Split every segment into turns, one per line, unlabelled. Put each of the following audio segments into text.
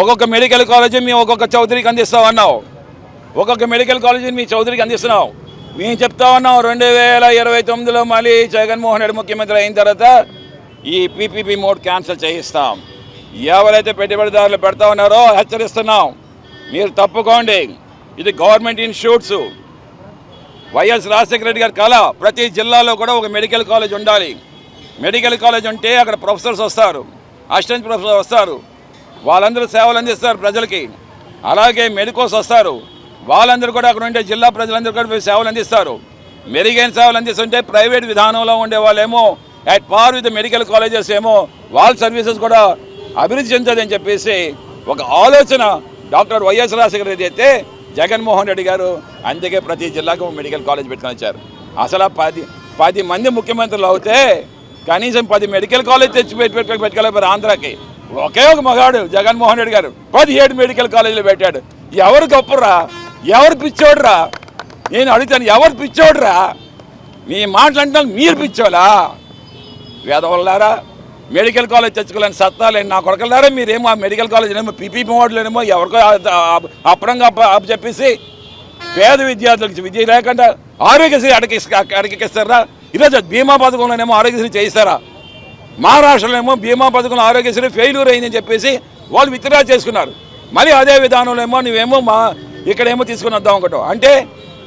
ఒక్కొక్క medical college మేము ఒక్కొక్క చౌదరికి అందిస్తాం అన్నావు ఒక్కొక్క మెడికల్ కాలేజీని మీ చౌదరికి అందిస్తున్నావు మేము చెప్తా ఉన్నాం రెండు వేల ఇరవై తొమ్మిదిలో మళ్ళీ జగన్మోహన్ రెడ్డి ముఖ్యమంత్రి అయిన తర్వాత ఈ పీపీపీ మోడ్ క్యాన్సిల్ చేయిస్తాం. ఎవరైతే పెట్టుబడిదారులు పెడతా ఉన్నారో హెచ్చరిస్తున్నాం. మీరు తప్పుకోండి. ఇది government institutes YS Rajasekhara Reddy గారి కళ. ప్రతి జిల్లాలో కూడా ఒక మెడికల్ కాలేజ్ ఉండాలి. మెడికల్ కాలేజ్ ఉంటే అక్కడ ప్రొఫెసర్స్ వస్తారు. అసిస్టెంట్ ప్రొఫెసర్ వస్తారు. వాళ్ళందరూ సేవలు అందిస్తారు ప్రజలకి. అలాగే మెడికోస్ వస్తారు. వాళ్ళందరూ కూడా అక్కడ ఉండే జిల్లా ప్రజలందరూ కూడా సేవలు అందిస్తారు. మెరుగైన సేవలు అందిస్తుంటే ప్రైవేట్ విధానంలో ఉండే వాళ్ళేమో at par with medical colleges ఏమో వాళ్ళ సర్వీసెస్ కూడా అభివృద్ధి చెందదని చెప్పేసి ఒక ఆలోచన డాక్టర్ వైఎస్ రాజశేఖర రెడ్డి అయితే జగన్మోహన్ రెడ్డి గారు అందుకే ప్రతి జిల్లాకు మెడికల్ కాలేజ్ పెట్టుకొని వచ్చారు. అసలు పది పది మంది ముఖ్యమంత్రులు అవుతే కనీసం పది మెడికల్ కాలేజ్ తెచ్చి పెట్టి ఆంధ్రాకి. ఒకే ఒక మగాడు జగన్మోహన్ రెడ్డి గారు. పదిహేడు మెడికల్ కాలేజీలు పెట్టాడు. ఎవరు గొప్పరా? ఎవరు పిచ్చోడురా? నేను అడుగుతాను ఎవరు పిచ్చోడురా? మీ మాటలంటే మీరు పిచ్చోలా? వేదవల్లారా మెడికల్ కాలేజ్ తెచ్చుకోలేని సత్తాలేని నా కొడకలారా మీరేమో ఆ మెడికల్ కాలేజ్ ఏమో పీపీ మోడలేమో ఎవరికో అప్పుడంగా అప్పు చెప్పేసి పేద విద్యార్థులకు విద్య లేకుండా ఆరోగ్యశ్రీ అడగి అడగిస్తారా? ఈరోజు బీమా పథకంలోనేమో ఆరోగ్యశ్రీ చేయిస్తారా? మహారాష్ట్రలోనేమో బీమా పథకం ఆరోగ్యశ్రీ ఫెయిల్యూర్ అయిందని చెప్పేసి వాళ్ళు విత్డ్రా చేసుకున్నారు. మళ్ళీ అదే విధానంలో ఏమో నువ్వేమో మా ఇక్కడేమో తీసుకుని వద్దాం ఒకటో అంటే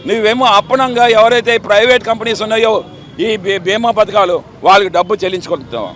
నువ్వేమో అప్పనంగా ఎవరైతే ప్రైవేట్ కంపెనీస్ ఉన్నాయో ఈ బీ- బీమా పథకాలు వాళ్ళకి డబ్బు చెల్లించుకుంటాం